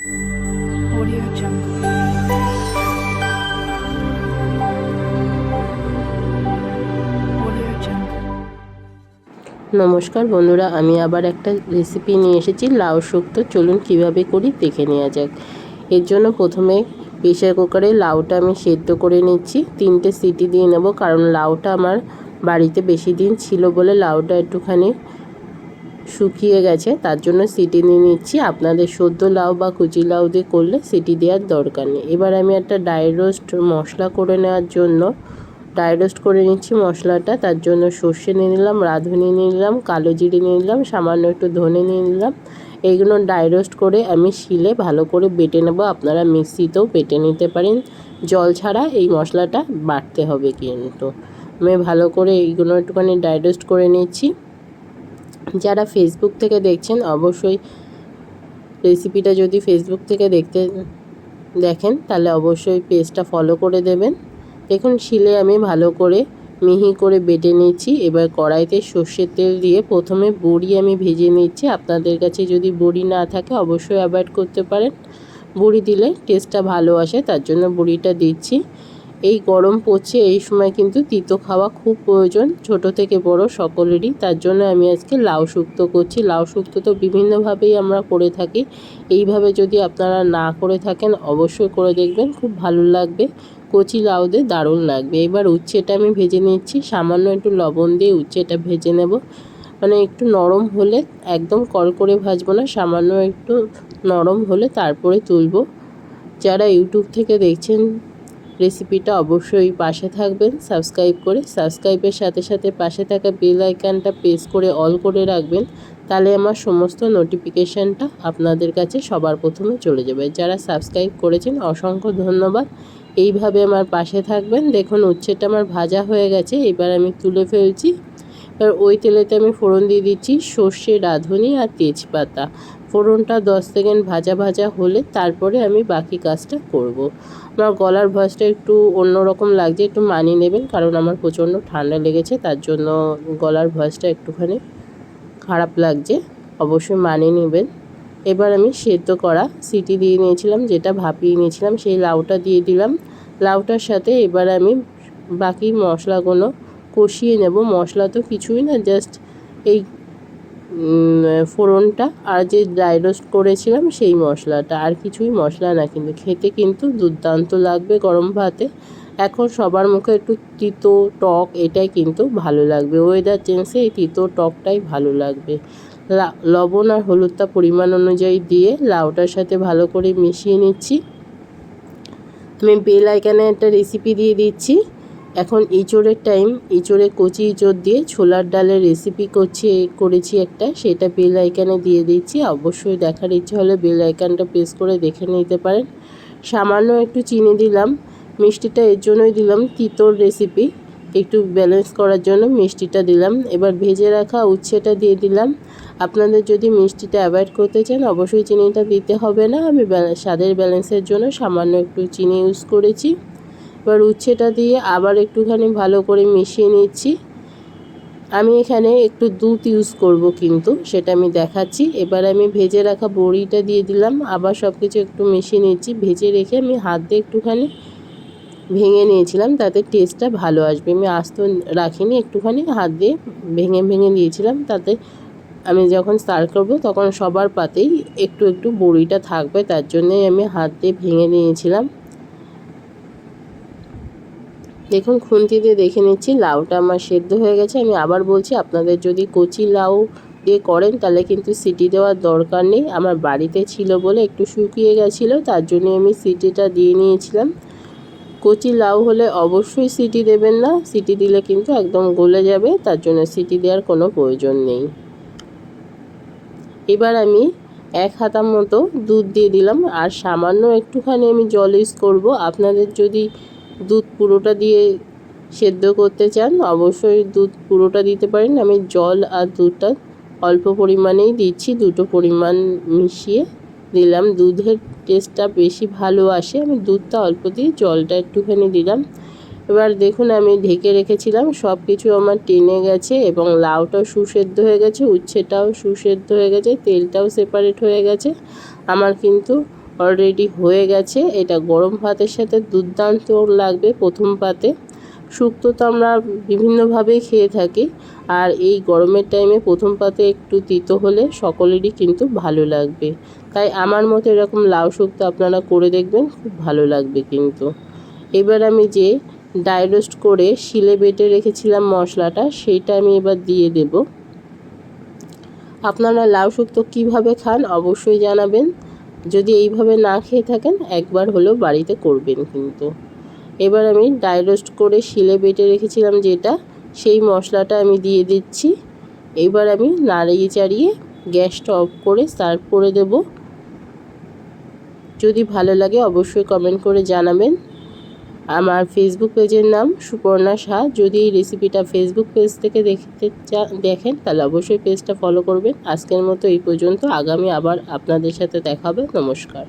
Audio Jungle. নমস্কার বন্ধুরা, আমি আবার একটা রেসিপি নিয়ে এসেছি, লাউ শুক্তো। চলুন কীভাবে করি দেখে নেওয়া যাক। এর জন্য প্রথমে প্রেশার কুকারে লাউটা আমি সেদ্ধ করে নিচ্ছি। তিনটে সিটি দিয়ে নেব, কারণ লাউটা আমার বাড়িতে বেশি দিন ছিল বলে লাউটা একটুখানি শুকিয়ে গেছে, তার জন্য সিটি নিয়ে নিচ্ছি। আপনাদের সদ্য লাউ বা কুচি লাউ দিয়ে করলে সিটি দেওয়ার দরকার নেই। এবার আমি একটা ড্রাই রোস্ট মশলা করে নেওয়ার জন্য ড্রাই রোস্ট করে নিচ্ছি মশলাটা। তার জন্য সর্ষে নিয়ে নিলাম, রাঁধুনি নিয়ে নিলাম, কালো জিরে নিয়ে নিলাম, সামান্য একটু ধনে নিয়ে নিলাম। এইগুলো ড্রাই রোস্ট করে আমি শিলে ভালো করে বেটে নেব। আপনারা মিক্সিতেও বেটে নিতে পারেন। জল ছাড়া এই মশলাটা বাটতে হবে কিন্তু। আমি ভালো করে এইগুলো একটুখানি ড্রাই রোস্ট করে নিচ্ছি। যারা ফেসবুক থেকে দেখছেন, অবশ্যই রেসিপিটা যদি ফেসবুক থেকে দেখতে দেখেন, তাহলে অবশ্যই পেজটা ফলো করে দেবেন। দেখুন, শিলে আমি ভালো করে মিহি করে বেটে নিচ্ছি। এবার কড়াইতে সর্ষের তেল দিয়ে প্রথমে বড়ি আমি ভেজে নিচ্ছি। আপনাদের কাছে যদি বড়ি না থাকে, অবশ্যই অ্যাভয়েড করতে পারেন। বড়ি দিলে টেস্টটা ভালো আসে, তার জন্য বড়িটা দিচ্ছি। এই গরম পড়ছে, এই সময় কিন্তু তিতো খাওয়া খুব প্রয়োজন, ছোট থেকে বড় সকলেরই। তার জন্য আমি আজকে লাউ শুক্তো করছি। লাউ শুক্তো তো বিভিন্নভাবেই আমরা করে থাকি। এইভাবে যদি আপনারা না করে থাকেন, অবশ্যই করে দেখবেন, খুব ভালো লাগবে। কচি লাউ দিয়ে দারুণ লাগবে। এবার উচ্ছেটা আমি ভেজে নিচ্ছি। সামান্য একটু লবণ দিয়ে উচ্ছেটা ভেজে নেব। মানে একটু নরম হলে একদম কড়কড়ে ভাজবো না, সামান্য একটু নরম হলে তারপরে তুলব। যারা ইউটিউব থেকে দেখছেন রেসিপিটা অবশ্যই পাশে থাকবেন। সাবস্ক্রাইব করে সাবস্ক্রাইবের সাথে সাথে পাশে থাকা বেল আইকনটা প্রেস করে অল করে রাখবেন। তাহলে আমার সমস্ত নোটিফিকেশানটা আপনাদের কাছে সবার প্রথমে চলে যাবে। যারা সাবস্ক্রাইব করেছেন, অসংখ্য ধন্যবাদ। এইভাবে আমার পাশে থাকবেন। দেখুন উচ্ছেটা আমার ভাজা হয়ে গেছে। এবার আমি তুলে ফেলছি। এবার ওই তেলেতে আমি ফোড়ন দিয়ে দিচ্ছি সর্ষে, রাঁধুনি আর তেজপাতা। ফোড়নটা দশ সেকেন্ড ভাজা ভাজা হলে তারপরে আমি বাকি কাজটা করব। আমার গলার ভয়েসটা একটু অন্যরকম লাগছে, একটু মানিয়ে নেবেন, কারণ আমার প্রচণ্ড ঠান্ডা লেগেছে, তার জন্য গলার ভয়েসটা একটুখানি খারাপ লাগছে। অবশ্যই মানিয়ে নেবেন। এবার আমি সেদ্ধ করা সিটি দিয়ে নিয়েছিলাম, যেটা ভাপিয়ে নিয়েছিলাম, সেই লাউটা দিয়ে দিলাম। লাউটার সাথে এবার আমি বাকি মশলাগুলো কষিয়ে নেব। মশলা তো কিছুই না, জাস্ট এই ফোড়নটা আর যে ড্রাই রোস্ট করেছিলাম সেই মশলাটা। আর কিছুই মশলা না কিন্তু, খেতে কিন্তু দুর্দান্ত লাগবে গরম ভাতে। এখন সবার মুখে একটু তিতো টক, এটাই কিন্তু ভালো লাগবে। ওয়েদার চেঞ্জে এই তিতো টকটাই ভালো লাগবে। লবণ আর হলুদটা পরিমাণ অনুযায়ী দিয়ে লাউটার সাথে ভালো করে মিশিয়ে নিচ্ছি। আমি বেল আইকানে একটা রেসিপি দিয়ে দিচ্ছি। এখন ইঁচড়ের টাইম ইঁচড়ে কচি ইঁচড় দিয়ে ছোলার ডালের রেসিপি করছি, করেছি একটা, সেটা বেল আইকানে দিয়ে দিচ্ছি। অবশ্যই দেখার ইচ্ছে হলে বেল আইকানটা প্রেস করে দেখে নিতে পারেন। সামান্য একটু চিনি দিলাম, মিষ্টিটা এর জন্যই দিলাম তিতোর রেসিপি একটু ব্যালেন্স করার জন্য মিষ্টিটা দিলাম। এবার ভেজে রাখা উচ্ছেটা দিয়ে দিলাম। আপনাদের যদি মিষ্টিটা অ্যাভয়েড করতে চান, অবশ্যই চিনিটা দিতে হবে না। আমি স্বাদের ব্যালেন্সের জন্য সামান্য একটু চিনি ইউজ করেছি। এবার উচ্ছেটা দিয়ে আবার একটুখানি ভালো করে মিশিয়ে নিচ্ছি। আমি এখানে একটু দুধ ইউজ করব কিন্তু, সেটা আমি দেখাচ্ছি। এবার আমি ভেজে রাখা বড়িটা দিয়ে দিলাম। আবার সব কিছু একটু মিশিয়ে নিচ্ছি। ভেজে রেখে আমি হাত দিয়ে একটুখানি ভেঙে নিয়েছিলাম, তাতে টেস্টটা ভালো আসবে। আমি আস্ত রাখিনি, একটুখানি হাত দিয়ে ভেঙে ভেঙে দিয়েছিলাম তাতে আমি যখন সার্ভ করব, তখন সবার পাতেই একটু একটু বড়িটা থাকবে। তার জন্যই আমি হাত দিয়ে ভেঙে নিয়েছিলাম। দেখুন, খুন্তি দিয়ে দেখে নিচ্ছি। লাউটা আমার সেদ্ধ হয়ে গেছে। আমি আবার বলছি, আপনাদের যদি কচি লাউ দিয়ে করেন, তাহলে কিন্তু সিটি দেওয়ার দরকার নেই। আমার বাড়িতে ছিল বলে একটু শুকিয়ে গেছিল, তার জন্য আমি সিটিটা দিয়ে নিয়েছিলাম। কচি লাউ হলে অবশ্যই সিটি দেবেন না। সিটি দিলে কিন্তু একদম গলে যাবে, তার জন্য সিটি দেওয়ার কোনো প্রয়োজন নেই। এবার আমি এক হাতা মতো দুধ দিয়ে দিলাম। আর সামান্য একটুখানি আমি জল ইউজ করব। আপনাদের যদি দুধ পুরোটা দিয়ে সেদ্ধ করতে চান, অবশ্যই দুধ পুরোটা দিতে পারেন। আমি জল আর দুধটা অল্প পরিমাণেই দিচ্ছি, দুটো পরিমাণ মিশিয়ে দিলাম। দুধের টেস্টটা বেশি ভালো আসে। আমি দুধটা অল্প দিয়ে জলটা একটুখানি দিলাম। এবার দেখুন, আমি ঢেকে রেখেছিলাম। সব কিছু আমার টেনে গেছে এবং লাউটাও সুসেদ্ধ হয়ে গেছে, উচ্ছেটাও সুসেদ্ধ হয়ে গেছে, তেলটাও সেপারেট হয়ে গেছে। আমার কিন্তু অলরেডি হয়ে গেছে। এটা গরম ভাতের সাথে দুর্দান্ত লাগবে প্রথম পাতে শুক্তো তো আমরা বিভিন্নভাবেই খেয়ে থাকি। আর এই গরমের টাইমে প্রথম পাতে একটু তিতো হলে সকলেরই কিন্তু ভালো লাগবে। তাই আমার মতো এরকম লাউ শুক্তো আপনারা করে দেখবেন, খুব ভালো লাগবে কিন্তু। এবার আমি যে ডাই রোস্ট করে শিলে বেটে রেখেছিলাম মশলাটা, সেইটা আমি এবার দিয়ে দেব। আপনারা লাউ শুক্তো কীভাবে খান অবশ্যই জানাবেন। যদি এইভাবে না খেয়ে থাকেন, একবার হলেও বাড়িতে করবেন কিন্তু। এবার আমি ডাই রোস্ট করে শিলে বেটে রেখেছিলাম যেটা, সেই মশলাটা আমি দিয়ে দিচ্ছি। এবার আমি নাড়িয়ে চাড়িয়ে গ্যাসটা অফ করে সার্ভ করে দেব। যদি ভালো লাগে অবশ্যই কমেন্ট করে জানাবেন। আমার ফেসবুক পেজের নাম সুপর্ণা শাহ। যদি এই রেসিপিটা ফেসবুক পেজ থেকে দেখতে চা- দেখেন, তাহলে অবশ্যই পেজটা ফলো করবেন। আজকের মতো এই পর্যন্ত। আগামী আবার আপনাদের সাথে দেখাবে নমস্কার.